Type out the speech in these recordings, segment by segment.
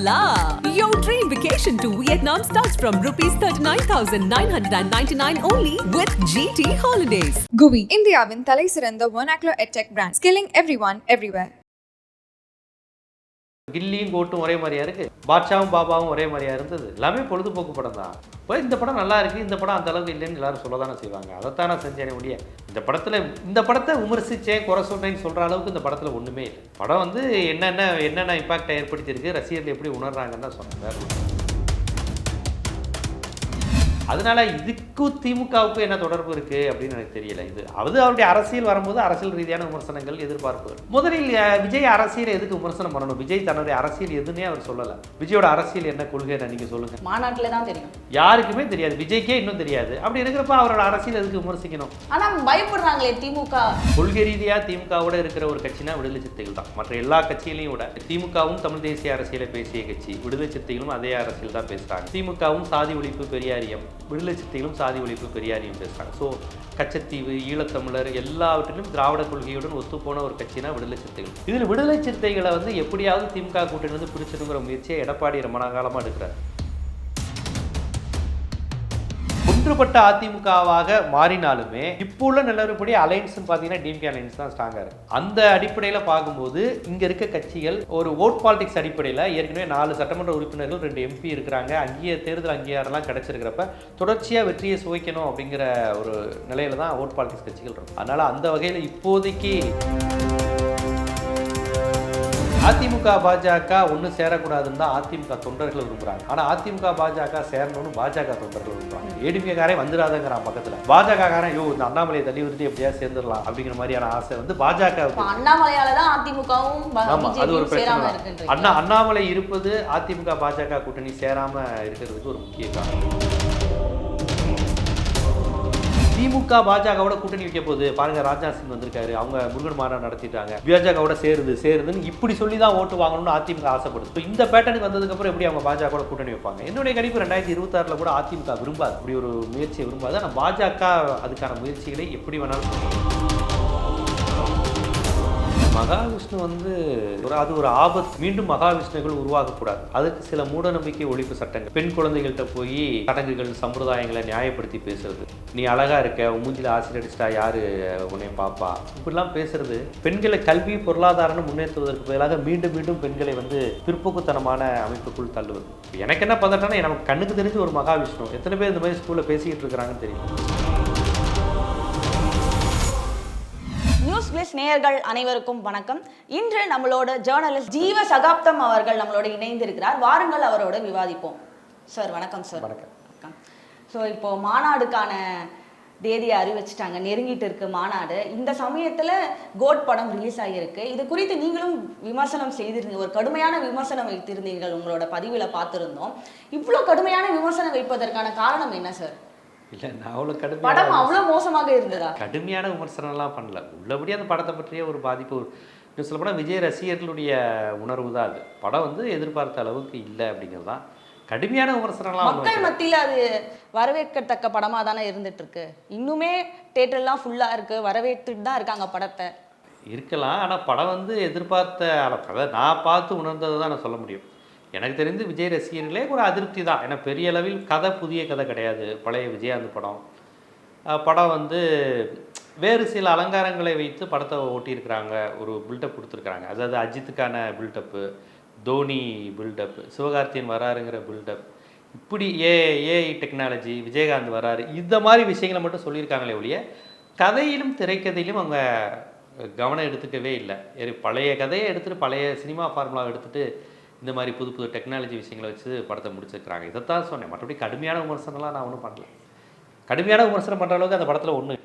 la! Your dream vacation to Vietnam starts from rupees 39,999 only with GT Holidays. GUVI இந்தியாவின் தலை சிறந்த ஒனாக்லோ edtech brand skilling everyone everywhere கில்லியும் கோட்டும் ஒரே மாதிரியா இருக்கு? பாட்ஷாவும் பாபாவும் ஒரே மாதிரியா இருந்தது? எல்லாமே பொழுதுபோக்கு படம் தான். இப்போ இந்த படம் நல்லா இருக்கு இந்த படம் அந்த அளவுக்கு இல்லைன்னு எல்லாரும் சொல்ல தானே செய்வாங்க. அதைத்தான் நான் செஞ்சேனே முடிய இந்த படத்துல இந்த படத்தை விமர்சிச்சேன் குறை சொல்றேன்னு சொல்ற அளவுக்கு இந்த படத்துல ஒண்ணுமே இல்லை. படம் வந்து என்னென்ன என்னென்ன இம்பாக்டை ஏற்படுத்தியிருக்கு ரசிகர்கள் எப்படி உணர்றாங்கன்னு தான் சொன்னேன் அதனால இதுக்கும் திமுகவுக்கும் என்ன தொடர்பு இருக்கு அப்படின்னு எனக்கு தெரியல. இது அது அவருடைய அரசியல் வரும்போது அரசியல் ரீதியான விமர்சனங்கள் எதிர்பார்ப்புகள். முதலில் விஜய் அரசியல் எதுக்கு விமர்சனம் பண்ணணும்? விஜய் தன்னுடைய அரசியல் எதுன்னே அவர் சொல்லல. விஜயோட அரசியல் என்ன கொள்கை நீங்க சொல்லுங்க. மாநாட்டில் தான் தெரியும். யாருக்குமே தெரியாது. விஜய்க்கே இன்னும் தெரியாது. அப்படி இருக்கிறப்ப அவரோட அரசியல் எதுக்கு விமர்சிக்கணும்? ஆனா பயப்படுறாங்களே திமுக. கொள்கை ரீதியா திமுகவோட இருக்கிற ஒரு கட்சினா விடுதலை சிறுத்தைகள் தான். மற்ற எல்லா கட்சிகளையும் விட திமுகவும் தமிழ் தேசிய அரசியலை பேசிய கட்சி விடுதலை சிறுத்தைகளும் அதே அரசியல் தான் பேசுறாங்க. திமுகவும் சாதி ஒழிப்பு பெரியாரியம் விடுதலை சிறுத்தைகளும் சாதி ஒழிப்பு பெரியாரியும் பேசுகிறாங்க ஸோ கச்சத்தீவு ஈழத்தமிழர் எல்லாவற்றிலும் திராவிட கொள்கையுடன் ஒத்துப்போன ஒரு கட்சினா விடுதலை சித்தைகள் இதில் விடுதலை சித்தைகளை வந்து எப்படியாவது திமுக கூட்டணி வந்து பிடிச்சிருங்கிற முயற்சியை எடப்பாடி ரொம்ப காலமா எடுக்கிறார். ஒன்றுபட்ட அதிமுகவாக மாறினாலுமே இப்போ உள்ள நிலவரப்படி அலையன்ஸ் பார்த்தீங்கன்னா டிஎம்கே அலைன்ஸ் தான் ஸ்ட்ராங்காக இருக்கு. அந்த அடிப்படையில் பார்க்கும்போது இங்கே இருக்க கட்சிகள் ஒரு ஓட் பாலிடிக்ஸ் அடிப்படையில் ஏற்கனவே நாலு சட்டமன்ற உறுப்பினர்கள் ரெண்டு எம்பி இருக்கிறாங்க. அங்கேயே தேர்தல் அங்கீகாரம்லாம் கிடைச்சிருக்கிறப்ப தொடர்ச்சியாக வெற்றியை சுவைக்கணும் அப்படிங்கிற ஒரு நிலையில தான் ஓட் பாலிடிக்ஸ் கட்சிகள் இருக்கும். அதனால அந்த வகையில் இப்போதைக்கு அதிமுக பாஜக ஒன்று சேரக்கூடாதுன்னு தான் அதிமுக தொண்டர்கள் விரும்புறாங்க. ஆனா அதிமுக பாஜக சேரணும்னு பாஜக தொண்டர்கள் விரும்புறாங்க. ஏடிபிகாரே வந்துடாதங்கிறான் பக்கத்துல. பாஜக காரன் ஐயோ இந்த அண்ணாமலையை தள்ளி விட்டுட்டு எப்படியா சேர்ந்துடலாம் அப்படிங்கிற மாதிரியான ஆசை வந்து பாஜக அண்ணாமலையால தான் அதிமுகவும் ஆமா அது ஒரு பிரச்சனை அண்ணா அண்ணாமலை இருப்பது அதிமுக பாஜக கூட்டணி சேராம இருக்கிறதுக்கு ஒரு முக்கிய காரணம். திமுக பாஜகவோட கூட்டணி வைக்க போகுது. பாருங்க ராஜ்நாத் சிங் வந்திருக்காரு. அவங்க முருகன் மாநாடு நடத்திட்டாங்க. பாஜகவோட சேருது சேருதுன்னு இப்படி சொல்லி தான் ஓட்டு வாங்கணும்னு அதிமுக ஆசைப்படுது. இந்த பேட்டர்னுக்கு வந்ததுக்கு அப்புறம் எப்படி அவங்க பாஜகவோட கூட்டணி வைப்பாங்க? என்னுடைய கணிப்பு ரெண்டாயிரத்தி இருபத்தாறுல கூட அதிமுக விரும்பாது. அப்படி ஒரு முயற்சியை விரும்பாது. ஆனால் பாஜக அதுக்கான முயற்சிகளை எப்படி வேணாலும் மகாவிஷ்ணு வந்து ஒரு அது ஒரு ஆபத்து மீண்டும் மகாவிஷ்ணுகள் உருவாகக்கூடாது. அதுக்கு சில மூடநம்பிக்கை ஒழிப்பு சட்டங்கள். பெண் குழந்தைகள்கிட்ட போய் சடங்குகள் சம்பிரதாயங்களை நியாயப்படுத்தி பேசுறது. நீ அழகா இருக்க உன் மூஞ்சில ஆசிரியடிச்சிட்டா யாரு உன்னை பாப்பா? இப்படிலாம் பேசுறது. பெண்களை கல்வி பொருளாதாரம் முன்னேற்றுவதற்கு பதிலாக மீண்டும் மீண்டும் பெண்களை வந்து பிற்போக்குத்தனமான அமைப்புக்குள் தள்ளுவது. எனக்கு என்ன பதட்டம்னா நமக்கு கண்ணுக்கு தெரிஞ்ச ஒரு மகாவிஷ்ணு. எத்தனை பேர் இந்த மாதிரி ஸ்கூல்ல பேசிக்கிட்டு இருக்கிறாங்கன்னு தெரியும். பிளஸ் நேயர்கள் அனைவருக்கும் வணக்கம். இன்று நம்மளோட ஜேர்னலிஸ்ட் ஜீவ சகாப்தம் அவர்கள் நம்மளோட இணைந்திருக்கிறார். வாருங்கள் அவரோட விவாதிப்போம். சார் வணக்கம் சார் வணக்கம். வணக்கம். ஸோ இப்போ மாநாடுக்கான தேதியை அறிவிச்சிட்டாங்க. நெருங்கிட்டு இருக்கு மாநாடு. இந்த சமயத்துல கோட் படம் ரிலீஸ் ஆகியிருக்கு. இது குறித்து நீங்களும் விமர்சனம் செய்திருந்தீங்க. ஒரு கடுமையான விமர்சனம் வைத்திருந்தீர்கள் உங்களோட பதிவுல பார்த்திருந்தோம். இவ்வளோ கடுமையான விமர்சனம் வைப்பதற்கான காரணம் என்ன சார் இல்ல நான் அவ்வளவு படம் கடுமையான அவ்வளோ மோசமாக இருந்ததா? கடுமையான விமர்சனம்லாம் பண்ணல. உள்ளபடி அந்த படத்தை பற்றிய ஒரு பாதிப்பு இன்னும் சொல்லப்போனால் விஜய் ரசிகர்களுடைய உணர்வு தான் அது. படம் வந்து எதிர்பார்த்த அளவுக்கு இல்லை அப்படிங்கிறது தான் கடுமையான விமர்சனம்லாம் மக்கள். மத்தியில அது வரவேற்கத்தக்க படமா தானே இருந்துட்டு இருக்கு இன்னுமே தேட்டர்லாம் ஃபுல்லா இருக்கு. வரவேற்றுட்டு தான் இருக்காங்க படத்தை. இருக்கலாம். ஆனால் படம் வந்து எதிர்பார்த்த அளவு அதாவது நான் பார்த்து உணர்ந்ததை தான் நான் சொல்ல முடியும். எனக்கு தெரிந்து விஜய் ரசிகர்களே ஒரு அதிருப்தி தான். ஏன்னா பெரிய அளவில் கதை புதிய கதை கிடையாது. பழைய விஜயாந்த் படம். படம் வந்து வேறு சில அலங்காரங்களை வைத்து படத்தை ஓட்டியிருக்கிறாங்க. ஒரு பில்டப் கொடுத்துருக்குறாங்க. அதாவது அஜித்துக்கான பில்டப்பு தோனி பில்டப் சிவகார்த்தியன் வராருங்கிற பில்டப் இப்படி ஏ ஏஐ டெக்னாலஜி விஜயகாந்த் வராரு இந்த மாதிரி விஷயங்களை மட்டும் சொல்லியிருக்காங்களே ஒழிய கதையிலும் திரைக்கதையிலும் அவங்க கவனம் எடுத்துக்கவே இல்லை. பழைய கதையை எடுத்துகிட்டு பழைய சினிமா ஃபார்முலாவை எடுத்துகிட்டு இந்த மாதிரி புது புது டெக்னாலஜி விஷயங்களை வச்சு படத்தை முடிச்சிருக்கிறாங்க. இதைத்தான் சொன்னேன். மற்றபடி கடுமையான விமர்சனம்லாம் நான் ஒன்றும் பண்ணல. கடுமையான விமர்சனம் பண்ணுற அளவுக்கு அந்த படத்தில் ஒன்றும்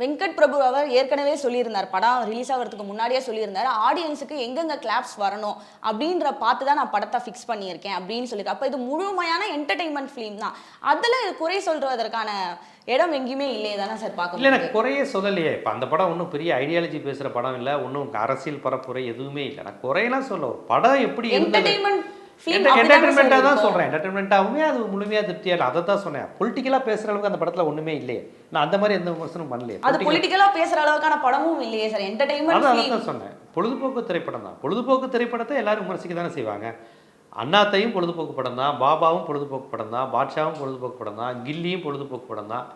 வெங்கட் பிரபு அவர் ஏற்கனவே சொல்லியிருந்தார் படம் ரிலீஸ் ஆகிறதுக்கு முன்னாடியே சொல்லியிருந்தார் ஆடியன்ஸுக்கு எங்கெங்க கிளாப்ஸ் வரணும் அப்படின்ற பார்த்து தான் நான் படத்தை ஃபிக்ஸ் பண்ணியிருக்கேன் அப்படின்னு சொல்லியிருக்கேன் அப்போ இது முழுமையான என்டர்டைன்மெண்ட் ஃபிலிம் தான். அதில் குறை சொல்றதற்கான இடம் எங்கேயுமே இல்லையே தானே சார் பார்க்க இல்லை எனக்கு குறையே சொல்லலையே. இப்போ அந்த படம் ஒன்றும் பெரிய ஐடியாலஜி பேசுகிற படம் இல்லை ஒன்றும் அரசியல் பரப்புரை எதுவுமே இல்லை. நான் குறையெல்லாம் சொல்ல ஒரு படம் எப்படி என்டர்டைன்மெண்ட் என்டர்டைன்மெண்ட்டாக தான் சொல்கிறேன் என்டர்டைன்மெண்ட்டாகவுமே அது முழுமையாக திருப்தியாக இல்லை. அதை தான் சொன்னேன். பொலிட்டிக்கலாக பேசுகிற அளவுக்கு அந்த படத்தில் ஒன்றுமே இல்லையே. நான் அந்த மாதிரி எந்த விமர்சனம் பண்ணலையே. அது பொலிட்டிக்கலா பேசுற அளவுக்கான படமும் இல்லையே சார். என்டர்டைன்மெண்ட் அதை தான் சொன்னேன். பொழுதுபோக்கு திரைப்படம் தான். பொழுதுபோக்கு திரைப்படத்தை எல்லாரும் விமர்சிக்க தானே செய்வாங்க. அண்ணாத்தையும் பொழுதுபோக்கு படம் தான். பாபாவும் பொழுதுபோக்கு படம் தான். பாட்ஷாவும் பொழுதுபோக்கு படம் தான். கில்லியும் பொழுதுபோக்கு படம் தான்.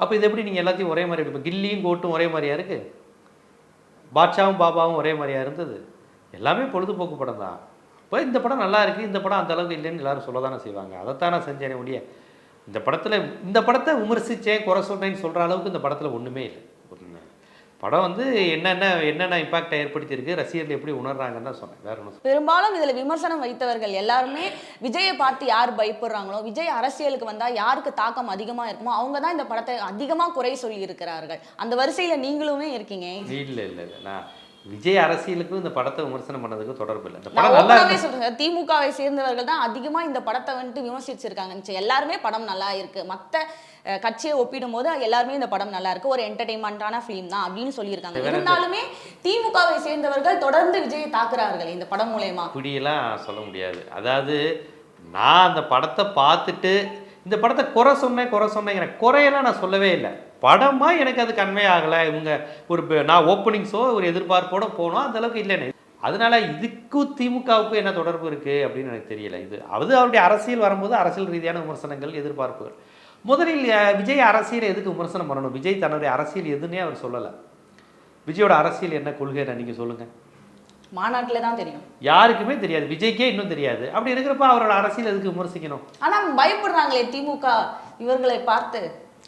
அப்போ இது எப்படி நீங்கள் எல்லாத்தையும் ஒரே மாதிரி இப்போ கில்லியும் கோட்டும் ஒரே மாதிரியா இருக்கு? பாட்ஷாவும் பாபாவும் ஒரே மாதிரியா இருந்தது? எல்லாமே பொழுதுபோக்கு படம் தான். இப்போ இந்த படம் நல்லா இருக்கு இந்த படம் அந்த அளவுக்கு இல்லைன்னு எல்லாரும் சொல்ல தானே செய்வாங்க. அதைத்தான் செஞ்சேனே ஒழிய இந்த படத்தில் இந்த படத்தை விமர்சித்தேன் குறை சொல்கிறேன்னு சொல்கிற அளவுக்கு இந்த படத்தில் ஒன்றுமே இல்லை. படம் வந்து என்னென்ன என்னென்ன இம்பாக்டை ஏற்படுத்தியிருக்கு ரசிகர்கள் எப்படி உணர்றாங்கன்னு தான் சொன்னேன். வேற ஒன்றும் பெரும்பாலும் இதுல விமர்சனம் வைத்தவர்கள் எல்லாருமே விஜயை பார்த்து யார் பயப்படுறாங்களோ விஜய் அரசியலுக்கு வந்தா யாருக்கு தாக்கம் அதிகமா இருக்குமோ அவங்க தான் இந்த படத்தை அதிகமா குறை சொல்லி இருக்கிறார்கள் அந்த வரிசையில நீங்களுமே இருக்கீங்க. இல்லை இல்லை இல்லை. நான் விஜய் அரசியலுக்கும் இந்த படத்தை விமர்சனம் பண்ணதுக்கும் தொடர்பு இல்லை. இந்த படம் நல்லா திமுகவை சேர்ந்தவர்கள் தான் அதிகமா இந்த படத்தை வந்துட்டு விமர்சிச்சிருக்காங்க சரி, எல்லாருமே படம் நல்லா இருக்கு. மத்த அஹ், கட்சியை ஒப்பிடும் போது எல்லாருமே இந்த படம் நல்லா இருக்கு. ஒரு என்டர்டைன்மெண்டான ஃபிலிம் தான் அப்படின்னு சொல்லியிருக்காங்க. இருந்தாலுமே திமுகவை சேர்ந்தவர்கள் தொடர்ந்து விஜயை தாக்குறார்கள் இந்த படம் மூலயமா. இப்படியெல்லாம் சொல்ல முடியாது. அதாவது நான் அந்த படத்தை பார்த்துட்டு இந்த படத்தை குறை சொன்னேன் குறை சொன்னேங்கிற குறையெல்லாம் நான் சொல்லவே இல்லை. படமா எனக்கு அது கன்வே ஆகலை. இவங்க ஒரு நான் ஓப்பனிங்ஸோ ஒரு எதிர்பார்ப்போட போனோம். அந்த அளவுக்கு இல்லைன்னு. அதனால இதுக்கும் திமுகவுக்கும் என்ன தொடர்பு இருக்கு அப்படின்னு எனக்கு தெரியல. இது அது அவருடைய அரசியல் வரும்போது அரசியல் ரீதியான விமர்சனங்கள் எதிர்பார்ப்புகள். முதலில் விஜய் அரசியலை எதுக்கு விமர்சனம் பண்ணணும்? விஜய் தன்னுடைய அரசியல் எதுன்னே அவர் சொல்லலை. விஜயோட அரசியல் என்ன கொள்கைன்னு நீங்கள் சொல்லுங்கள் மாநாட்டுல தான் தெரியும். யாருக்குமே தெரியாது. விஜய்க்கே இன்னும் தெரியாது. அப்படி இருக்கிறப்ப அவரோட அரசியல் எதுக்கு விமர்சிக்கணும்? ஆனா பயப்படுறாங்களே திமுக இவர்களை பார்த்து.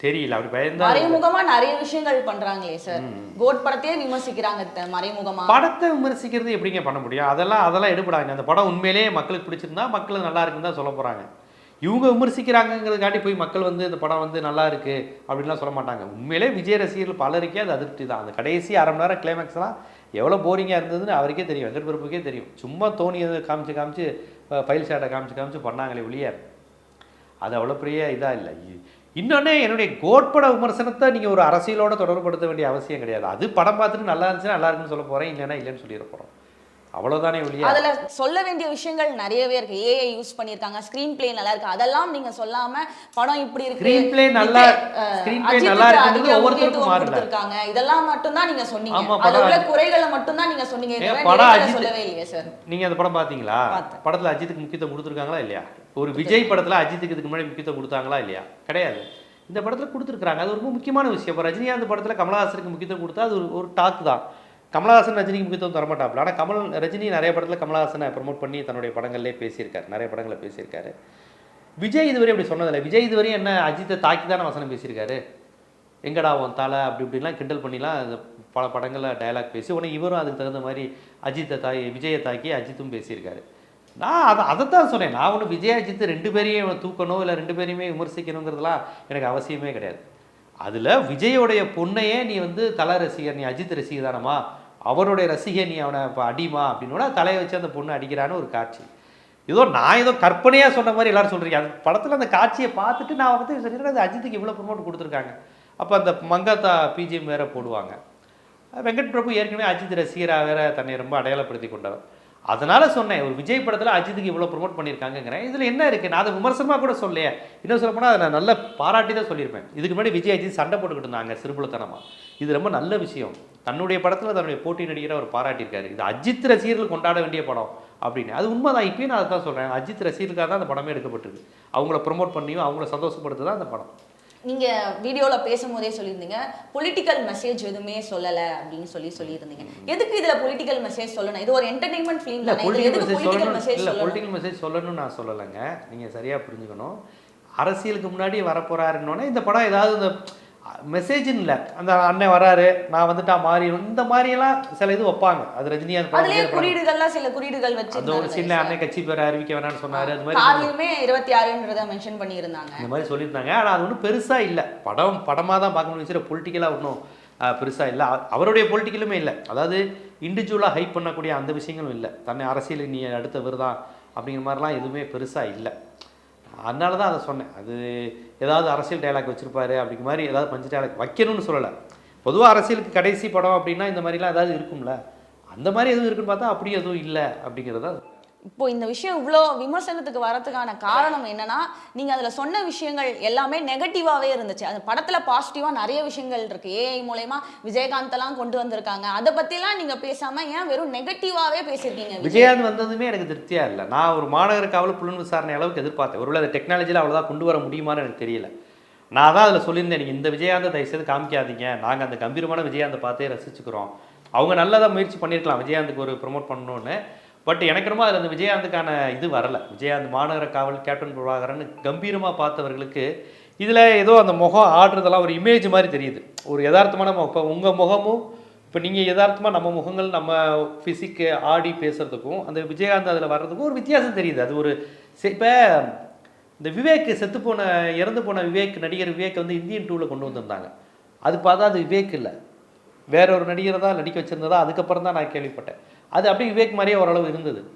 தெரியல அப்படி பயந்தா மறைமுகமா நிறைய விஷயங்கள் பண்றாங்களே சார். கோட் படத்தையே விமர்சிக்கிறாங்க மறைமுகமா. படத்தை விமர்சிக்கிறது எப்படிங்க பண்ண முடியும்? அதெல்லாம் அதெல்லாம் எடுபடாங்க அந்த படம் உண்மையிலேயே மக்களுக்கு பிடிச்சிருந்தா மக்களுக்கு நல்லா இருக்குன்னு தான் சொல்ல போறாங்க. இவங்க விமர்சிக்கிறாங்கிறதுக்காட்டி போய் மக்கள் வந்து இந்த படம் வந்து நல்லா இருக்கு அப்படின்லாம் சொல்ல மாட்டாங்க. உண்மையிலே விஜய் ரசிகர்கள் பலருக்கே அது அதிருப்தி தான். அந்த கடைசி அரை மணி நேரம் கிளைமேக்ஸ்லாம் எவ்வளோ போரிங்காக இருந்ததுன்னு அவருக்கே தெரியும். வெங்கட் பிரபுக்கே தெரியும். சும்மா தோணியதை காமிச்சு காமிச்சு ஃபைல் ஷாட்டை காமிச்சு காமிச்சு பண்ணாங்களே ஒழிய அது அவ்வளோ பெரிய இதாக இல்லை. இன்னொன்று என்னுடைய கோட்பட விமர்சனத்தை நீங்கள் ஒரு அரசியலோட தொடர்புபடுத்த வேண்டிய அவசியம் கிடையாது. அது படம் பார்த்துட்டு நல்லா இருந்துச்சுன்னா நல்லா இருக்குன்னு சொல்ல போகிறேன் இல்லைன்னா இல்லைன்னு சொல்லிட போகிறோம் அவ்வளோதானே ஒழிய. அதுல சொல்ல வேண்டிய விஷயங்கள் நிறையவே இருக்கு. ஏஐ யூஸ் பண்ணிருக்காங்க ஸ்கிரீன் பிளே நல்லா இருக்கு. அதெல்லாம் நீங்க சொல்லாம படம் இப்படி இருக்கு. Screen play நல்லா- play அஜித்துக்கு நல்லா அதிக ஒவ்வொருத்தருக்கும். கொடுத்திருக்காங்க. இதெல்லாம் மட்டும் தான் நீங்க சொன்னீங்க. அதுல உள்ள குறைகளை மட்டும் தான் நீங்க சொன்னீங்க. படம் சொல்லவே இல்லையே சார் நீங்கள் அந்த படம் பார்த்தீங்களா? பார்த்தேன். படத்தில் அஜித்துக்கு முக்கியத்துவம் கொடுத்துருக்காங்களா இல்லையா? ஒரு விஜய் படத்தில் அஜித்துக்கு இதுக்கு முன்னாடி முக்கியத்துவம் கொடுத்தாங்களா இல்லையா? கிடையாது. இந்த படத்தில் கொடுத்துருக்காங்க அது ரொம்ப முக்கியமான விஷயம். இப்போ ரஜினிகாந்த் படத்தில் கமலஹாசனுக்கு முக்கியத்துவம் கொடுத்தா அது ஒரு ஒரு டாக் தான். கமலஹாசன் ரஜினிக்கு முக்கியத்துவம் தரமாட்டாப்புல. ஆனால் கமல் ரஜினி நிறைய படத்தில் கமலஹாசனை ப்ரமோட் பண்ணி தன்னுடைய படங்கள்லேயே பேசியிருக்காரு. நிறைய படங்களில் பேசியிருக்காரு. விஜய் இதுவரை அப்படி சொன்னதில்லை. விஜய் இதுவரையும் என்ன அஜித்தை தாக்கி தானே வசனம் பேசியிருக்காரு? எங்கடா உன் தலை? அப்படி இப்படிலாம் கிண்டல் பண்ணிலாம் பல படங்களில் டயலாக் பேசி உடனே இவரும் அதுக்கு தகுந்த மாதிரி அஜித்தை தாக்கி விஜயை தாக்கி அஜித்தும் பேசியிருக்காரு. நான் அதை அதை தான் சொன்னேன். நான் ஒன்றும் விஜய் ரெண்டு பேரையும் தூக்கணும் இல்லை ரெண்டு பேரையுமே விமர்சிக்கணுங்கிறதுலாம் எனக்கு அவசியமே கிடையாது. அதில் விஜயோடைய பொண்ணையே நீ வந்து தலை ரசிகர் நீ அஜித் ரசிகர் தானம்மா? அவருடைய ரசிகை நீ அவனை இப்போ அடிமா அப்படின்னோட தலையை வச்சு அந்த பொண்ணு அடிக்கிறான்னு ஒரு காட்சி. ஏதோ நான் ஏதோ கற்பனையாக சொன்ன மாதிரி எல்லாரும் சொல்கிறீங்க அந்த படத்தில் அந்த காட்சியை பார்த்துட்டு நான் வந்து சரி அது அஜித்துக்கு இவ்வளோ ப்ரமோட் கொடுத்துருக்காங்க. அப்போ அந்த மங்காத்தா பிஜிஎம் வேற போடுவாங்க. வெங்கட் பிரபு ஏற்கனவே அஜித் ரசிகராக வேற தன்னை ரொம்ப அடையாளப்படுத்தி கொண்டவர். அதனால் சொன்னேன் ஒரு விஜய் படத்தில் அஜித்துக்கு இவ்வளோ ப்ரொமோட் பண்ணியிருக்காங்கிறேன் இதில் என்ன இருக்குது நான் அதை விமர்சனமாக கூட சொல்லையே இன்னும் சொல்ல போனால் அதை நான் நல்ல பாராட்டி தான் சொல்லியிருப்பேன். இதுக்கு முன்னாடி விஜய் அஜித் சண்டை போட்டுக்கிட்டு இருந்தாங்க சிறுபுலத்தனமாக இது ரொம்ப நல்ல விஷயம். தன்னுடைய படத்தில் தன்னுடைய போட்டி நடிகரை அவர் பாராட்டியிருக்காரு. இது அஜித் ரசிகர்கள் கொண்டாட வேண்டிய படம் அப்படின்னு. அது உண்மைதான். இப்பயும் நான் அதை தான் சொல்கிறேன் அஜித் ரசிகர்களுக்காக தான் அந்த படமே எடுக்கப்பட்டிருக்கு. அவங்கள ப்ரொமோட் பண்ணியும் அவங்கள சந்தோஷப்படுத்து தான் அந்த படம். நீங்க வீடியோல பேசும்போதே சொல்லியிருந்தீங்க பொலிட்டிக்கல் மெசேஜ் எதுவுமே சொல்லல அப்படின்னு சொல்லி சொல்லியிருந்தீங்க. எதுக்கு இதுல பொலிட்டிக்கல் மெசேஜ் சொல்லணும்? இது ஒரு என்டர்டைன்மெண்ட் ஃபிலிம் இல்லை பொலிட்டிக்கல் எதுக்கு மெசேஜ் இல்லை பொலிட்டிக்கல் மெசேஜ் சொல்லணும்னு நான் சொல்லலைங்க. நீங்கள் சரியாக புரிஞ்சுக்கணும். அரசியலுக்கு முன்னாடி வரப்போறாருன்னொன்னே இந்த படம் ஏதாவது இந்த மெசேஜ்னு இல்லை. அந்த அண்ணன் வராரு நான் வந்துட்டா மாறிடும் இந்த மாதிரியெல்லாம் சில இது வைப்பாங்க. அது ரஜினிகாந்த் அதுலயே. குறியீடுகள்லாம் சில குறியீடுகள் அந்த ஒரு வச்சு சின்ன அண்ணன் கட்சி பேரை அறிவிக்க வேணாம்னு சொன்னாரு. அது மாதிரி கார்லயுமே இருபத்தி ஆறுன்றத மென்ஷன் பண்ணியிருந்தாங்க. இந்த மாதிரி சொல்லியிருந்தாங்க. ஆனால் அது ஒன்றும் பெருசாக இல்லை. படம் படமாக தான் பார்க்க முடியும் பொலிட்டிக்கலாக ஒன்றும் பெருசாக இல்லை. அவ- அவருடைய பொலிட்டிக்கலுமே இல்லை. அதாவது இண்டிவிஜுவலாக ஹைப் பண்ணக்கூடிய அந்த விஷயங்களும் இல்லை. தன்னை அரசியல் நீ அடுத்தவர் தான் அப்படிங்கிற மாதிரிலாம் எதுவுமே பெருசாக இல்லை. அதனால தான் அதை சொன்னேன். அது ஏதாவது அரசியல் டயலாக் வச்சுருப்பாரு அப்படிங்கிற மாதிரி ஏதாவது பஞ்சு டைலாக் வைக்கணும்னு சொல்லலை. பொதுவாக அரசியலுக்கு கடைசி படம் அப்படின்னா இந்த மாதிரிலாம் ஏதாவது இருக்கும்ல. அந்த மாதிரி எதுவும் இருக்குன்னு பார்த்தா அப்படியே எதுவும் இல்லை அப்படிங்கிறதா இப்போ இந்த விஷயம் இவ்வளோ விமர்சனத்துக்கு வரதுக்கான காரணம் என்னன்னா நீங்க அதுல சொன்ன விஷயங்கள் எல்லாமே நெகட்டிவாவே இருந்துச்சு. அந்த படத்துல பாசிட்டிவா நிறைய விஷயங்கள் இருக்கு. ஏஐ மூலயமா விஜயகாந்த் எல்லாம் கொண்டு வந்திருக்காங்க. அதை பத்திலாம் நீங்க பேசாம ஏன் வெறும் நெகட்டிவாவே பேசியிருக்கீங்க விஜயகாந்த் வந்ததுமே எனக்கு திருப்தியாக இல்லை. நான் ஒரு மாநகர காவல் புலன் விசாரணை அளவுக்கு எதிர்பார்த்தேன். ஒருவேளை அந்த டெக்னாலஜியில் அவ்வளோதான் கொண்டு வர முடியுமான்னு எனக்கு தெரியல. நான் தான் அதில் சொல்லியிருந்தேன் நீங்கள் இந்த விஜயாந்தை தயவுசெய்து காமிக்காதீங்க. நாங்கள் அந்த கம்பீரமான விஜயாந்தை பார்த்தே ரசிச்சுக்கிறோம். அவங்க நல்லதாக முயற்சி பண்ணியிருக்கலாம். விஜயாந்துக்கு ஒரு ப்ரொமோட் பண்ணணுன்னு பட் எனக்கு ரொம்ப அதில் அந்த விஜயகாந்துக்கான இது வரல. விஜயகாந்த் மாநகர காவல் கேப்டன் பிரபாகரன் கம்பீரமாக பார்த்தவர்களுக்கு இதில் ஏதோ அந்த முகம் ஆடுறதெல்லாம் ஒரு இமேஜ் மாதிரி தெரியுது. ஒரு யதார்த்தமான முகம். இப்போ உங்கள் முகமும் இப்போ நீங்கள் யதார்த்தமாக நம்ம முகங்கள் நம்ம ஃபிசிக்கு ஆடி பேசுறதுக்கும் அந்த விஜயகாந்த் அதில் வர்றதுக்கும் ஒரு வித்தியாசம் தெரியுது. அது ஒரு இப்போ இந்த விவேக் செத்து போன இறந்து போன விவேக் நடிகர் விவேக் வந்து இந்தியன் டூவில் கொண்டு வந்திருந்தாங்க. அது பார்த்தா அது விவேக் இல்லை. வேற ஒரு நடிகரை தான் நடிக்க வச்சுருந்ததா? அதுக்கப்புறம் தான் நான் கேள்விப்பட்டேன். அது அப்படியே விவேக் மாதிரியே ஓரளவு இருந்தது.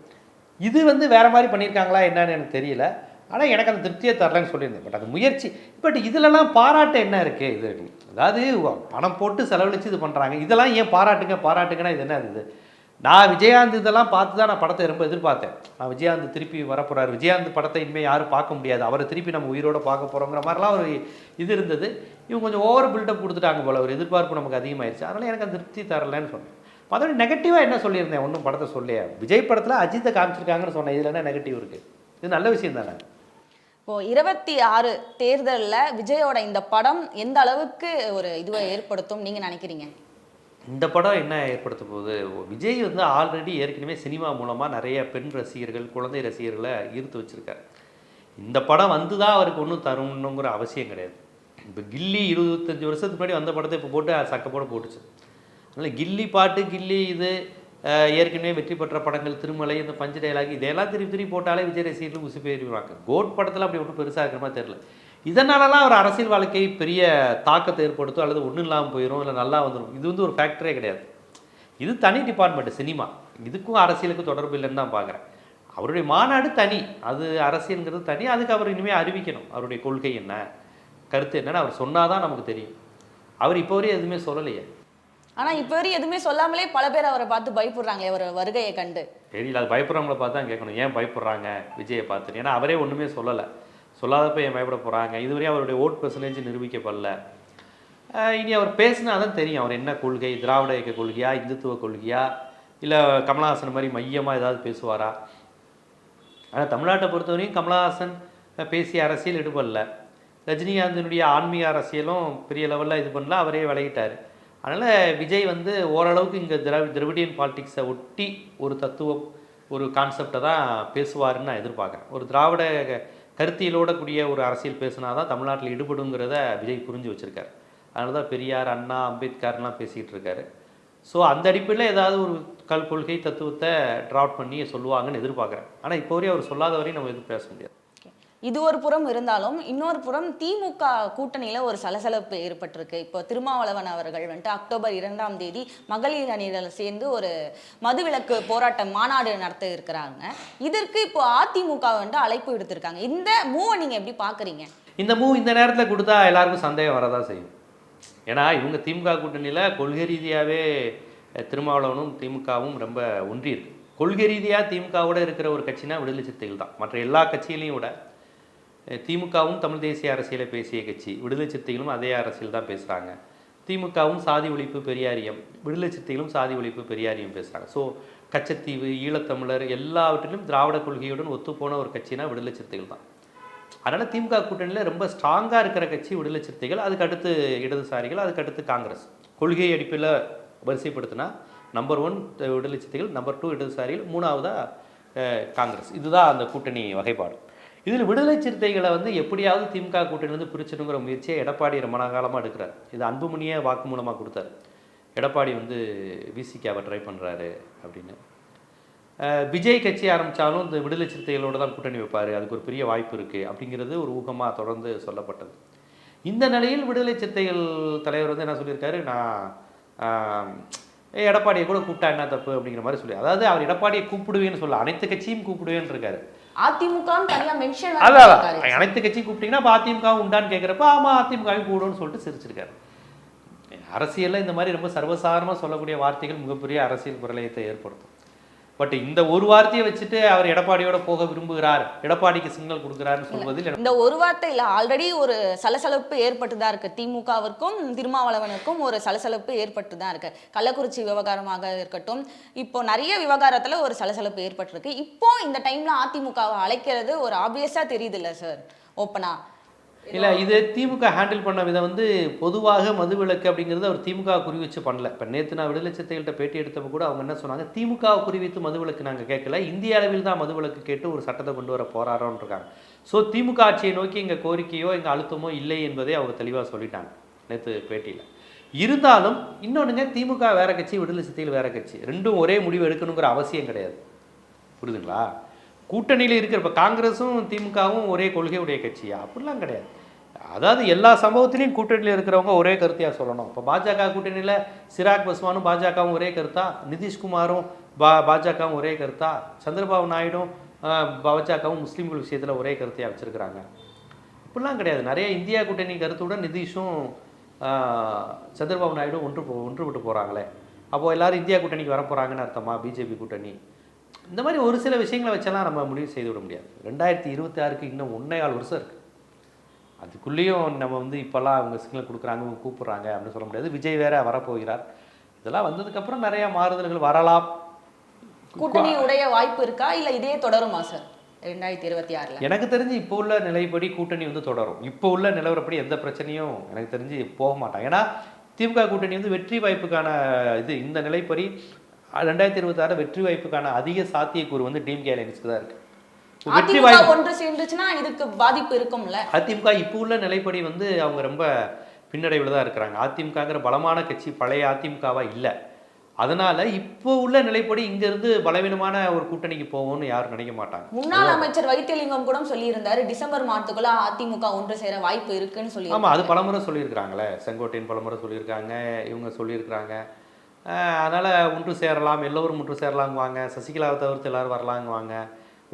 இது வந்து வேற மாதிரி பண்ணியிருக்காங்களா என்னன்னு எனக்கு தெரியல. ஆனால் எனக்கு அந்த திருப்தியை தரலன்னு சொல்லியிருந்தேன். பட் அது முயற்சி. பட் இதுலலாம் பாராட்டு என்ன இருக்குது இது அதாவது பணம் போட்டு செலவழித்து இது பண்ணுறாங்க இதெல்லாம் ஏன் பாராட்டுங்க? பாராட்டுங்கன்னா இது என்ன இது? நான் விஜயகாந்த் இதெல்லாம் பார்த்து தான் நான் படத்தை ரொம்ப எதிர்பார்த்தேன். நான் விஜயகாந்த் திருப்பி வரப்போறாரு. விஜயகாந்த் படத்தை இனிமேல் யாரும் பார்க்க முடியாது. அவரை திருப்பி நம்ம உயிரோட பார்க்க போகிறோங்கிற மாதிரிலாம் ஒரு இது இருந்தது. இவங்க கொஞ்சம் ஓவர் பில்டப் கொடுத்துட்டாங்க போல. ஒரு எதிர்பார்ப்பு நமக்கு அதிகமாகிடுச்சு அதனால் எனக்கு அந்த திருப்தி தரலன்னு சொன்னேன். மற்றபடி நெகட்டிவாக என்ன சொல்லியிருந்தேன்? ஒன்றும் படத்தை சொல்லியே விஜய் படத்தில் அஜித்தை காமிச்சிருக்காங்கன்னு சொன்னேன். இதில் என்ன நெகட்டிவ் இருக்குது இது நல்ல விஷயம் தானே? இப்போ இருபத்தி ஆறு தேர்தலில் விஜயோட இந்த படம் எந்த அளவுக்கு ஒரு இதுவை ஏற்படுத்தும் நீங்க நினைக்கிறீங்க? இந்த படம் என்ன ஏற்படுத்த போகுது? விஜய் வந்து ஆல்ரெடி ஏற்கனவே சினிமா மூலமாக நிறைய பெண் ரசிகர்கள் குழந்தை ரசிகர்களை ஈர்த்து வச்சிருக்காரு. இந்த படம் வந்து தான் அவருக்கு ஒன்றும் தரணுங்கிற அவசியம் கிடையாது. இப்போ கில்லி இருபத்தஞ்சி வருஷத்துக்கு முன்னாடி வந்த படத்தை இப்போ போட்டு சக்கப்போட போட்டுச்சு. அதனால் கில்லி பாட்டு கில்லி இது ஏற்கனவே வெற்றி பெற்ற படங்கள் திருமலை இந்த பஞ்சு டயலாக் இதெல்லாம் திருப்பி திருப்பி போட்டாலே விஜய் ரசிகர்கள் உசு போயிருவாங்க கோட் படத்தில் அப்படி ஒன்றும் பெருசாக இருக்கிற மாதிரி தெரியல. இதனாலலாம் அவர் அரசியல் வாழ்க்கை பெரிய தாக்கத்தை ஏற்படுத்தும் அல்லது ஒன்றும் இல்லாமல் போயிடும் இல்லை நல்லா வந்துடும் இது வந்து ஒரு ஃபேக்டரே கிடையாது. இது தனி டிபார்ட்மெண்ட் சினிமா இதுக்கும் அரசியலுக்கும் தொடர்பு இல்லைன்னு தான் பார்க்குறேன் அவருடைய மாநாடு தனி. அது அரசியலுங்கிறது தனி. அதுக்கு அவர் இனிமேல் அறிவிக்கணும். அவருடைய கொள்கை என்ன? கருத்து என்னன்னு அவர் சொன்னாதான் நமக்கு தெரியும். அவர் இப்போ வரையும் எதுவுமே சொல்லலையே. ஆனா இப்போ வரையும் எதுவுமே சொல்லாமலே பல பேர் அவரை பார்த்து பயப்படுறாங்களே அவர் வருகையை கண்டு. தெரியல அது பயப்படுறவங்கள பார்த்து தான் கேட்கணும். ஏன் பயப்படுறாங்க விஜயை பார்த்துட்டு? ஏன்னா அவரே ஒன்றுமே சொல்லலை. சொல்லாதப்ப ஏன் பயப்பட போகிறாங்க இதுவரையும் அவருடைய ஓட் பெர்சன்டேஜ் நிரூபிக்கப்படல. இனி அவர் பேசினா தான் தெரியும். அவர் என்ன கொள்கை? திராவிட இயக்க கொள்கையா? இந்துத்துவ கொள்கையா? இல்லை கமலஹாசன் மாதிரி மையமாக ஏதாவது பேசுவாரா? ஆனால் தமிழ்நாட்டை பொறுத்தவரையும் கமலஹாசன் பேசிய அரசியல் ஈடுபடல ரஜினிகாந்தினுடைய ஆன்மீக அரசியலும் பெரிய லெவலில் இது பண்ணல. அவரே விளையிட்டார் அதனால் விஜய் வந்து ஓரளவுக்கு இங்கே திராவி திராவிடியன் பாலிடிக்ஸை ஒட்டி ஒரு தத்துவம் ஒரு கான்செப்டை தான் பேசுவாருன்னு நான் எதிர்பார்க்குறேன். ஒரு திராவிட க- கருத்தியலோட கூடிய ஒரு அரசியல் பேசினா தான் தமிழ்நாட்டில் ஈடுபடுங்கிறத விஜய் புரிஞ்சு வச்சுருக்காரு. அதனால தான் பெரியார் அண்ணா அம்பேத்கர்லாம் பேசிகிட்டு இருக்காரு. ஸோ அந்த அடிப்படையில் ஏதாவது ஒரு கல் கொள்கை தத்துவத்தை ட்ராப் பண்ணி சொல்லுவாங்கன்னு எதிர்பார்க்குறேன். ஆனால் இப்போ வரையும் அவர் சொல்லாத வரையும் நம்ம எதுவும் பேச முடியாது. இது ஒரு புறம் இருந்தாலும் இன்னொரு புறம் திமுக கூட்டணியில ஒரு சலசலப்பு ஏற்பட்டிருக்கு. இப்போ திருமாவளவன் அவர்கள் வந்துட்டு அக்டோபர் இரண்டாம் தேதி மகளிர் அணியினர் சேர்ந்து ஒரு மதுவிலக்கு போராட்டம் மாநாடு நடத்த இருக்கிறாங்க. இதற்கு இப்போ அதிமுக வந்துட்டு அழைப்பு விடுத்திருக்காங்க. இந்த மூவை நீங்க எப்படி பாக்குறீங்க? இந்த மூவ் இந்த நேரத்தில் கொடுத்தா எல்லாருக்கும் சந்தேகம் வரதான் செய்யும். ஏன்னா இவங்க திமுக கூட்டணியில் கொள்கை ரீதியாகவே திருமாவளவனும் திமுகவும் ரொம்ப ஒன்றியிருக்கு. கொள்கை ரீதியாக திமுகவோட இருக்கிற ஒரு கட்சினா விடுதலை சிறுத்தைகள் தான். மற்ற எல்லா கட்சியிலையும் விட திமுகவும் தமிழ் தேசிய அரசியலை பேசிய கட்சி. விடுதலை சிறுத்தைகளும் அதே அரசியல் தான் பேசுகிறாங்க திமுகவும் சாதி ஒழிப்பு பெரியாரியம் விடுதலை சிறுத்தைகளும் சாதி ஒழிப்பு பெரியாரியம் பேசுகிறாங்க ஸோ கச்சத்தீவு ஈழத்தமிழர் எல்லாவற்றிலும் திராவிட கொள்கையுடன் ஒத்துப்போன ஒரு கட்சினா விடுதலை சிறுத்தைகள் தான். அதனால் திமுக கூட்டணியில் ரொம்ப ஸ்ட்ராங்காக இருக்கிற கட்சி விடுதலை சிறுத்தைகள் அதுக்கு அடுத்து இடதுசாரிகள் அதுக்கு அடுத்து காங்கிரஸ். கொள்கை அடிப்பில் வரிசைப்படுத்தினா நம்பர் ஒன் விடுதலை சிறுத்தைகள் நம்பர் டூ இடதுசாரிகள் மூணாவதாக காங்கிரஸ். இதுதான் அந்த கூட்டணி வகைப்பாடு. இதில் விடுதலை சிறுத்தைகளை வந்து எப்படியாவது திமுக கூட்டணியிலிருந்து பிரிச்சிடுங்கிற முயற்சியை எடப்பாடி ரொம்ப காலமாக எடுக்கிறார். இது அன்புமணியே வாக்குமூலமாக கொடுத்தாரு. எடப்பாடி வந்து விசிகாவை ட்ரை பண்ணுறாரு அப்படின்னு. விஜய் கட்சி ஆரம்பித்தாலும் இந்த விடுதலை சிறுத்தைகளோடு தான் கூட்டணி வைப்பார். அதுக்கு ஒரு பெரிய வாய்ப்பு இருக்குது அப்படிங்கிறது ஒரு ஊகமாக தொடர்ந்து சொல்லப்பட்டது. இந்த நிலையில் விடுதலை சிறுத்தைகள் தலைவர் வந்து என்ன சொல்லியிருக்காரு? நான் ஏ எடப்பாடியை கூட கூப்பிட்டா என்ன தப்பு அப்படிங்கிற மாதிரி சொல்லி அதாவது அவர் எடப்பாடியை கூப்பிடுவேன்னு சொல்ல அனைத்து கட்சியும் கூப்பிடுவேன்னு இருக்காரு. அதிமுக தனியா மென்ஷன் அதான். அனைத்து கட்சியும் கூப்பிட்டீங்கன்னா அதிமுக உண்டான்னு கேட்குறப்ப ஆமாம் அதிமுகவும் கூடும்னு சொல்லிட்டு சிரிச்சிருக்காரு. அரசியலில் இந்த மாதிரி ரொம்ப சர்வசாதாரணமாக சொல்லக்கூடிய வார்த்தைகள் மிகப்பெரிய அரசியல் பிரளயத்தை ஏற்படுத்தும். பட் இந்த ஒரு வார்த்தையை வச்சுட்டு அவர் எடப்பாடியோட போக விரும்புகிறார். எடப்பாடிக்கு சிக்னல் கொடுக்குறாருன்னு சொல்வதில் இந்த ஒரு வார்த்தை இல்ல. ஆல்ரெடி ஒரு சலசலப்பு ஏற்பட்டு தான் இருக்கு. திமுகவிற்கும் திருமாவளவனுக்கும் ஒரு சலசலப்பு ஏற்பட்டு தான் இருக்கு. கள்ளக்குறிச்சி விவகாரமாக இருக்கட்டும் இப்போ நிறைய விவகாரத்துல ஒரு சலசலப்பு ஏற்பட்டிருக்கு. இப்போ இந்த டைம்ல அதிமுகவை அழைக்கிறது ஒரு ஆப்வியஸா தெரியுது இல்ல சார் ஓப்பனா இல்லை இது திமுக ஹேண்டில் பண்ண விதம் வந்து பொதுவாக மதுவிலக்கு அப்படிங்கிறது அவர் திமுக குறி வச்சு பண்ணல. இப்போ நேற்று நான் விடுதலை சித்தைகள்கிட்ட பேட்டி எடுத்தப்ப கூட அவங்க என்ன சொன்னாங்க திமுக குறி வைத்து மதுவிலக்கு நாங்கள் கேட்கல. இந்திய அளவில் தான் மதுவிலக்கு கேட்டு ஒரு சட்டத்தை கொண்டு வர போராடுறோம்னு இருக்காங்க. ஸோ திமுக ஆட்சியை நோக்கி எங்கள் கோரிக்கையோ எங்கள் அழுத்தமோ இல்லை என்பதை அவங்க தெளிவாக சொல்லிட்டாங்க நேற்று பேட்டியில். இருந்தாலும் இன்னொன்றுங்க திமுக வேற கட்சி விடுதலை சித்தைகள் வேற கட்சி. ரெண்டும் ஒரே முடிவு எடுக்கணுங்கிற அவசியம் கிடையாது. புரியுதுங்களா? கூட்டணியில் இருக்கிற இப்போ காங்கிரஸும் திமுகவும் ஒரே கொள்கையுடைய கட்சியா? அப்படிலாம் கிடையாது. அதாவது எல்லா சம்பவத்திலையும் கூட்டணியில் இருக்கிறவங்க ஒரே கருத்தையாக சொல்லணும். இப்போ பாஜக கூட்டணியில் சிராக் பஸ்வானும் பாஜகவும் ஒரே கருத்தா? நிதிஷ்குமாரும் பா பாஜகவும் ஒரே கருத்தா? சந்திரபாபு நாயுடும் பாஜகவும் முஸ்லீம்கள் விஷயத்தில் ஒரே கருத்தையாக வச்சுருக்கிறாங்க. அப்படிலாம் கிடையாது. நிறைய இந்தியா கூட்டணி கருத்துடன் நிதிஷும் சந்திரபாபு நாயுடும் ஒன்று போ- ஒன்றுபட்டு போகிறாங்களே அப்போது எல்லாரும் இந்தியா கூட்டணிக்கு வர போகிறாங்கன்னு அர்த்தமா? பிஜேபி கூட்டணி. இந்த மாதிரி ஒரு சில விஷயங்களை வச்செல்லாம் நம்ம முடிவு செய்து விட முடியாது. ரெண்டாயிரத்தி இருபத்தி ஆறுக்கு இன்னும் ஒன்றே கால் வருஷம் இருக்குது அதுக்குள்ளேயும் நம்ம வந்து இப்போல்லாம் அவங்க சிக்னல் கொடுக்குறாங்க இவங்க கூப்பிட்றாங்க அப்படின்னு சொல்ல முடியாது. விஜய் வேற வரப்போகிறார். இதெல்லாம் வந்ததுக்கப்புறம் நிறைய மாறுதல்கள் வரலாம். கூட்டணி உடைய வாய்ப்பு இருக்கா? இல்ல இதே தொடருமா சார் ரெண்டாயிரத்தி இருபத்தி ஆறுல எனக்கு தெரிஞ்சு இப்போ உள்ள நிலைப்படி கூட்டணி வந்து தொடரும். இப்போ உள்ள நிலவரப்படி எந்த பிரச்சனையும் எனக்கு தெரிஞ்சு போக மாட்டாங்க. ஏன்னா திமுக கூட்டணி வந்து வெற்றி வாய்ப்புக்கான இது. இந்த நிலைப்படி ரெண்டாயிரத்தி இருபத்தாறு வெற்றி வாய்ப்புக்கான அதிக சாத்தியக்கூறு வந்து டிஎம்கே அலைன்ஸ்க்கு தான் இருக்கு. வெற்றி வாய்ப்பு ஒன்று சேர்ந்துச்சுன்னா இதுக்கு பாதிப்பு இருக்கும்ல? அதிமுக இப்போ உள்ள நிலைப்படி வந்து அவங்க ரொம்ப பின்னடைவில் தான் இருக்கிறாங்க. அதிமுகங்கிற பலமான கட்சி பழைய அதிமுகவா இல்லை. அதனால இப்போ உள்ள நிலைப்படி இங்கிருந்து பலவீனமான ஒரு கூட்டணிக்கு போவோம்னு யாரும் நினைக்க மாட்டாங்க. முன்னாள் அமைச்சர் வைத்தியலிங்கம் கூட சொல்லியிருந்தாரு டிசம்பர் மாதத்துக்குள்ள அதிமுக ஒன்று சேர வாய்ப்பு இருக்குன்னு சொல்லி ஆமாம் அது பலமுறை சொல்லியிருக்கிறாங்களே. செங்கோட்டையன் பலமுறை சொல்லியிருக்காங்க இவங்க சொல்லியிருக்கிறாங்க. அதனால் ஒன்று சேரலாம் எல்லோரும் ஒன்று சேரலாங்குவாங்க. சசிகலாவை தவிர்த்து எல்லாரும் வரலாங்குவாங்க.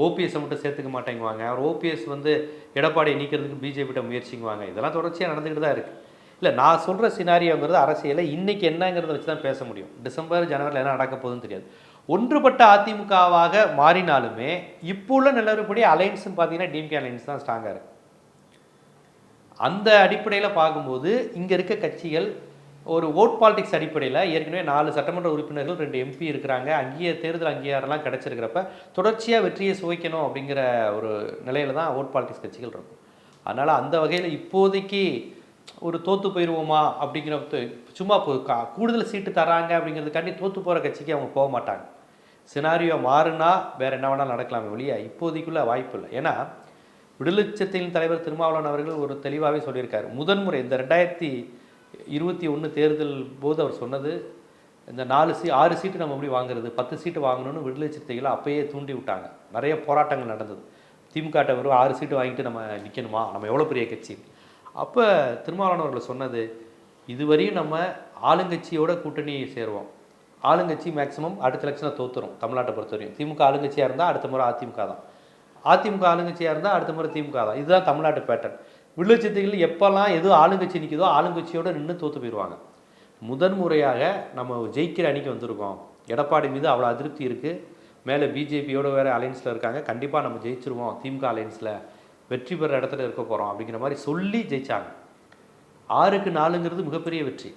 ஓபிஎஸ்ஸை மட்டும் சேர்த்துக்க மாட்டேங்குவாங்க. அவர் ஓபிஎஸ் வந்து எடப்பாடியை நீக்கிறதுக்கு பிஜேபிட்ட முயற்சிங்குவாங்க. இதெல்லாம் தொடர்ச்சியாக நடந்துக்கிட்டு தான் இருக்குது இல்லை நான் சொல்கிற சினாரியோங்கிறது அரசியலில் இன்றைக்கி என்னங்கிறத வச்சு தான் பேச முடியும். டிசம்பர் ஜனவரியில் என்ன நடக்க போகுதுன்னு தெரியாது. ஒன்றுபட்ட அதிமுகவாக மாறினாலுமே இப்போ உள்ள நிலவரப்படி அலைன்ஸ்னு பார்த்தீங்கன்னா டிஎம்கே அலைன்ஸ் தான் ஸ்ட்ராங்காக இருக்குது அந்த அடிப்படையில் பார்க்கும்போது இங்கே இருக்க கட்சிகள் ஒரு ஓட் பாலிடிக்ஸ் அடிப்படையில் ஏற்கனவே நாலு சட்டமன்ற உறுப்பினர்கள் ரெண்டு எம்பி இருக்கிறாங்க. அங்கேயே தேர்தல் அங்கீகாரம்லாம் கிடச்சிருக்கிறப்ப தொடர்ச்சியாக வெற்றியை சுவைக்கணும் அப்படிங்கிற ஒரு நிலையில தான் ஓட் பாலிடிக்ஸ் கட்சிகள் இருக்கும். அதனால் அந்த வகையில் இப்போதைக்கு ஒரு தோத்து போயிடுவோமா அப்படிங்கிற சும்மா கா- கூடுதல் சீட்டு தராங்க அப்படிங்கிறதுக்காண்டி தோத்து போகிற கட்சிக்கு அவங்க போக மாட்டாங்க. சினாரியோ மாறுனா வேறு என்ன வேணாலும் நடக்கலாமே ஒழிய இப்போதைக்குள்ள வாய்ப்பு இல்லை. ஏன்னா விடுதலைச்சத்தின் தலைவர் திருமாவளவன் அவர்கள் ஒரு தெளிவாகவே சொல்லியிருக்காரு. முதன்முறை இந்த ரெண்டாயிரத்தி இருபத்தி ஒன்று தேர்தல் போது அவர் சொன்னது இந்த நாலு சீ ஆறு சீட்டு நம்ம எப்படி வாங்குறது? பத்து சீட்டு வாங்கணும்னு விடுதலை சிறுத்தைகளை அப்பயே தூண்டி விட்டாங்க. நிறைய போராட்டங்கள் நடந்தது. திமுகட்ட வரும் ஆறு சீட்டு வாங்கிட்டு நம்ம நிற்கணுமா நம்ம எவ்வளோ பெரிய கட்சி? அப்போ திருமாவளவன் அவர்கள் சொன்னது இதுவரையும் நம்ம ஆளுங்கட்சியோட கூட்டணி சேருவோம். ஆளுங்கட்சி மேக்ஸிமம் அடுத்த எலெக்ஷனில் தோத்துரும் தமிழ்நாட்டை பொறுத்தவரையும். திமுக ஆளுங்கட்சியாக இருந்தால் அடுத்த முறை அதிமுக தான். அதிமுக ஆளுங்கட்சியாக இருந்தால் அடுத்த முறை திமுக தான். இதுதான் தமிழ்நாட்டு பேட்டர்ன் விடுதலை சிறுத்தைகள் எப்போல்லாம் எது ஆளுங்கட்சி நிற்கிதோ ஆளுங்கட்சியோடு நின்று தோற்று போயிடுவாங்க. முதன் முறையாக நம்ம ஜெயிக்கிற அணிக்கு வந்திருக்கோம். எடப்பாடி மீது அவ்வளோ அதிருப்தி இருக்குது மேலே பிஜேபியோட வேறு அலைன்ஸில் இருக்காங்க. கண்டிப்பாக நம்ம ஜெயிச்சிருவோம் திமுக அலையன்ஸில் வெற்றி பெற இடத்துல இருக்க போகிறோம் அப்படிங்கிற மாதிரி சொல்லி ஜெயித்தாங்க ஆறுக்கு நாலுங்கிறது மிகப்பெரிய வெற்றி.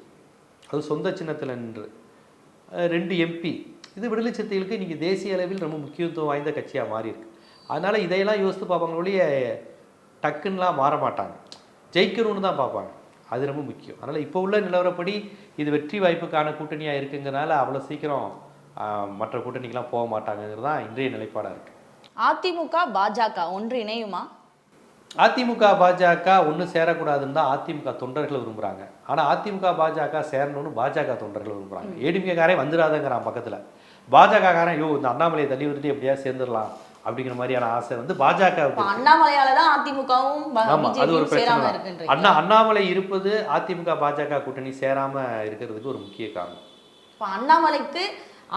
அது சொந்த சின்னத்தில் நின்று. ரெண்டு எம்பி. இது விடுதலை சிறுத்தைகளுக்கு இன்றைக்கி தேசிய அளவில் ரொம்ப முக்கியத்துவம் வாய்ந்த கட்சியாக மாறி இருக்குது அதனால் இதையெல்லாம் யோசித்து பார்ப்பாங்க ஒழிய டக்குன்னுலாம் மாற மாட்டாங்க ஜெயிக்கணும்னு தான் பார்ப்பாங்க. அது ரொம்ப முக்கியம். அதனால் இப்போ உள்ள நிலவரப்படி இது வெற்றி வாய்ப்புக்கான கூட்டணியாக இருக்குங்கிறனால அவ்வளோ சீக்கிரம் மற்ற கூட்டணிக்கெலாம் போக மாட்டாங்கிறது தான் இன்றைய நிலைப்பாடாக இருக்குது அதிமுக பாஜக ஒன்று இணையுமா? அதிமுக பாஜக ஒன்று சேரக்கூடாதுன்னு தான் அதிமுக தொண்டர்கள் விரும்புகிறாங்க ஆனால் அதிமுக பாஜக சேரணும்னு பாஜக தொண்டர்கள் விரும்புகிறாங்க ஏடிமிகாரே வந்துடாதங்கிறான் பக்கத்தில். பாஜக காரன் ஐயோ இந்த அண்ணாமலையை தள்ளி விட்டுட்டு எப்படியா சேர்ந்துடலாம். அப்படிங்கிற மாதிரியான ஆசை வந்து பாஜக அண்ணாமலையால தான் அதிமுகவும் அது ஒரு பிரச்சனை அண்ணா அண்ணாமலை இருப்பது அதிமுக பாஜக கூட்டணி சேராம இருக்கிறதுக்கு ஒரு முக்கிய காரணம். இப்ப அண்ணாமலைக்கு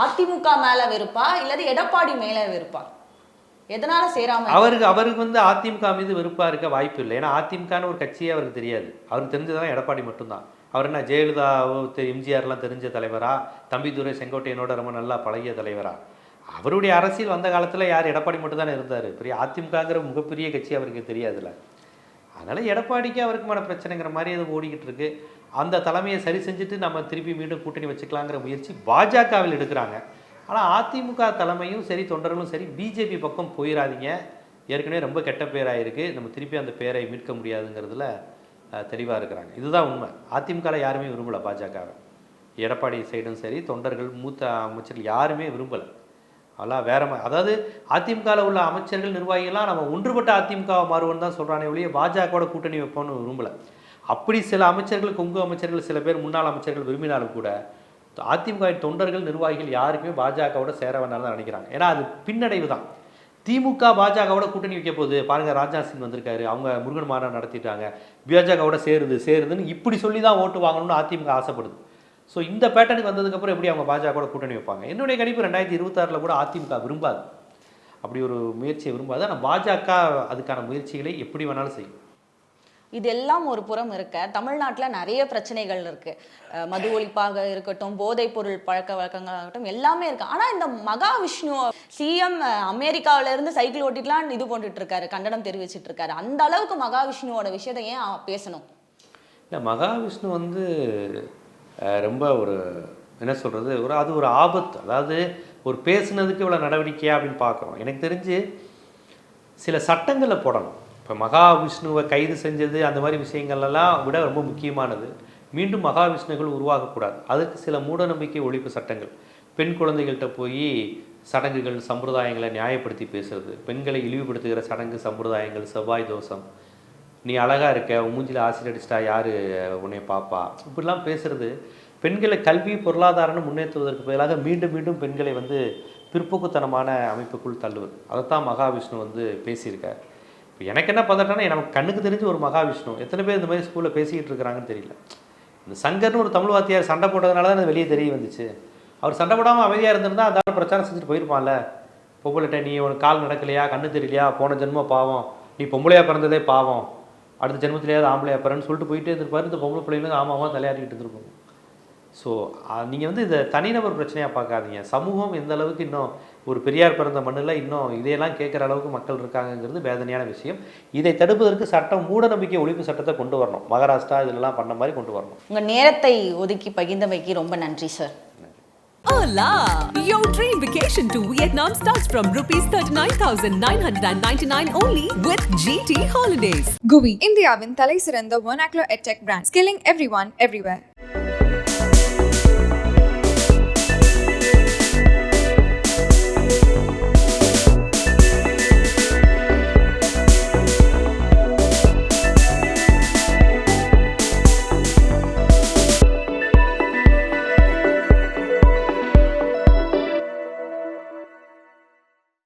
அதிமுக மேல வெறுப்பா இல்லது எடப்பாடி மேல வெறுப்பா? எதனால சேராம அவருக்கு அவருக்கு வந்து அதிமுக மீது வெறுப்பா இருக்க வாய்ப்பு இல்லை. ஏன்னா அதிமுகன்னு ஒரு கட்சியே அவருக்கு தெரியாது. அவருக்கு தெரிஞ்சதெல்லாம் எடப்பாடி மட்டும்தான். அவர் என்ன ஜெயலலிதாவோ எம்ஜிஆர்லாம் தெரிஞ்ச தலைவரா? தம்பிதுரை செங்கோட்டையனோட ரொம்ப நல்லா பழகிய தலைவரா? அவருடைய அரசியல் வந்த காலத்தில் யார் எடப்பாடி மட்டும்தானே இருந்தார். பெரிய அதிமுகங்கிற மிகப்பெரிய கட்சி அவருக்கு தெரியாதுல்ல. அதனால் எடப்பாடிக்கு அவருக்குமான பிரச்சனைங்கிற மாதிரி அது ஓடிக்கிட்டு இருக்கு. அந்த தலைமையை சரி செஞ்சுட்டு நம்ம திருப்பி மீண்டும் கூட்டணி வச்சுக்கலாங்கிற முயற்சி பாஜகவில் எடுக்கிறாங்க. ஆனால் அதிமுக தலைமையும் சரி தொண்டர்களும் சரி பிஜேபி பக்கம் போயிடாதீங்க ஏற்கனவே ரொம்ப கெட்ட பேராயிருக்கு. நம்ம திருப்பி அந்த பேரை மீட்க முடியாதுங்கிறதுல தெளிவாக இருக்கிறாங்க. இதுதான் உண்மை. அதிமுகவில் யாருமே விரும்பலை பாஜகவை. எடப்பாடி சைடும் சரி தொண்டர்கள் மூத்த அமைச்சர்கள் யாருமே விரும்பலை. அதெல்லாம் வேற மா- அதாவது அதிமுகவில் உள்ள அமைச்சர்கள் நிர்வாகிகள்லாம் நம்ம ஒன்றுபட்ட அதிமுகவை மாறுவோம்னு தான் சொல்கிறானே ஒழிய பாஜகவோட கூட்டணி வைப்போம்னு விரும்பலை. அப்படி சில அமைச்சர்கள் கொங்கு அமைச்சர்கள் சில பேர் முன்னாள் அமைச்சர்கள் விரும்பினாலும் கூட அதிமுகவின் தொண்டர்கள் நிர்வாகிகள் யாருக்குமே பாஜகவோட சேர வேண்டாம்னு தான் நினைக்கிறாங்க. ஏன்னா அது பின்னடைவு தான். திமுக பாஜகவோட கூட்டணி வைக்க போகுது பாருங்க ராஜ்நாத் சிங் வந்திருக்காரு. அவங்க முருகன் மாநாடு நடத்திட்டாங்க. பாஜகவோட சேருது சேருதுன்னு இப்படி சொல்லி தான் ஓட்டு வாங்கணும்னு அதிமுக ஆசைப்படுது. ஸோ இந்த பேட்டர்னுக்கு வந்ததுக்கப்புறம் எப்படி அவங்க பாஜகவோட கூட்டணி வைப்பாங்க? என்னுடைய கணிப்பு ரெண்டாயிரத்தி இருபத்தாறில் கூட அதிமுக விரும்பாது. அப்படி ஒரு முயற்சியை விரும்பாது. ஆனால் பாஜக அதுக்கான முயற்சிகளை எப்படி வேணாலும் செய்யும். இதெல்லாம் ஒரு புறம் இருக்க. தமிழ்நாட்டில் நிறைய பிரச்சனைகள் இருக்கு. அஹ் மது ஒழிப்பாக இருக்கட்டும் போதைப் பொருள் பழக்க வழக்கங்களாகட்டும் எல்லாமே இருக்கு. ஆனா இந்த மகாவிஷ்ணு சிஎம் அமெரிக்காவில இருந்து சைக்கிள் ஓட்டிட்டுலாம் இது போட்டுட்டு இருக்காரு கண்டனம் தெரிவிச்சிட்டு இருக்காரு. அந்த அளவுக்கு விஷயத்தை ஏன் அவ- பேசணும்? இல்லை மகாவிஷ்ணு வந்து ரொம்ப ஒரு என்ன சொல்கிறது ஒரு அது ஒரு ஆபத்து. அதாவது ஒரு பேசுனதுக்கு இவ்வளோ நடவடிக்கையா அப்படின்னு பார்க்குறோம். எனக்கு தெரிஞ்சு சில சட்டங்களை போடணும். இப்போ மகாவிஷ்ணுவை கைது செஞ்சது அந்த மாதிரி விஷயங்கள்லாம் விட ரொம்ப முக்கியமானது. மீண்டும் மகாவிஷ்ணுகள் உருவாகக்கூடாது. அதுக்கு சில மூடநம்பிக்கை ஒழிப்பு சட்டங்கள். பெண் குழந்தைகள்கிட்ட போய் சடங்குகள் சம்பிரதாயங்களை நியாயப்படுத்தி பேசுறது. பெண்களை இழிவுபடுத்துகிற சடங்கு சம்பிரதாயங்கள் செவ்வாய் தோஷம். நீ அழகாக இருக்க உன் மூஞ்சியில் ஆசிரியர் அடிச்சிட்டா யார் உன்னை பாப்பா? இப்படிலாம் பேசுறது. பெண்களை கல்வி பொருளாதாரம்னு முன்னேற்றுவதற்கு பதிலாக மீண்டும் மீண்டும் பெண்களை வந்து பிற்போக்குத்தனமான அமைப்புக்குள் தள்ளுவது. அதைத்தான் மகாவிஷ்ணு வந்து பேசியிருக்கார். இப்போ எனக்கு என்ன பதட்டம்னா நமக்கு கண்ணுக்கு தெரிஞ்ச ஒரு மகாவிஷ்ணு. எத்தனை பேர் இந்த மாதிரி ஸ்கூலில் பேசிக்கிட்டு இருக்கிறாங்கன்னு தெரியல. இந்த சங்கர்னு ஒரு தமிழ் வாத்தியார் சண்டை போட்டதுனால தான் அது வெளியே தெரிய வந்துச்சு. அவர் சண்டை போடாமல் அமைதியாக இருந்திருந்தால் அந்த பிரச்சாரம் செஞ்சுட்டு போயிருப்பான்ல. பொம்பளைட்ட நீ உனக்கு கால் நடக்கலையா? கண்ணு தெரியலையா? போன ஜென்மம் பாவம். நீ பொம்பளையா பிறந்ததே பாவம். அடுத்த ஜென்மத்திலேயாவது ஆம்பளை அப்புறம்னு சொல்லிட்டு போயிட்டே இருப்பார் இந்த பொம்பளை பிள்ளைங்களும் ஆமாம் தலையாடிக்கிட்டு இருந்திருக்கும். ஸோ நீங்கள் வந்து இதை தனிநபர் பிரச்சனையாக பார்க்காதீங்க. சமூகம் எந்த அளவுக்கு இன்னும் ஒரு பெரியார் பிறந்த மண்ணில் இன்னும் இதையெல்லாம் கேட்குற அளவுக்கு மக்கள் இருக்காங்கங்கிறது வேதனையான விஷயம். இதை தடுப்பதற்கு சட்டம் மூடநம்பிக்கை ஒழிப்பு சட்டத்தை கொண்டு வரணும். மகாராஷ்டிரா இதிலெல்லாம் பண்ண மாதிரி கொண்டு வரணும். உங்கள் நேரத்தை ஒதுக்கி பகிர்ந்தமைக்கு ரொம்ப நன்றி sir Hola! Your dream vacation to Vietnam starts from rupees 39,999 only with GT Holidays. GUI இந்தியாவின் தலை சிறந்த vernacular edtech brand, skilling everyone everywhere.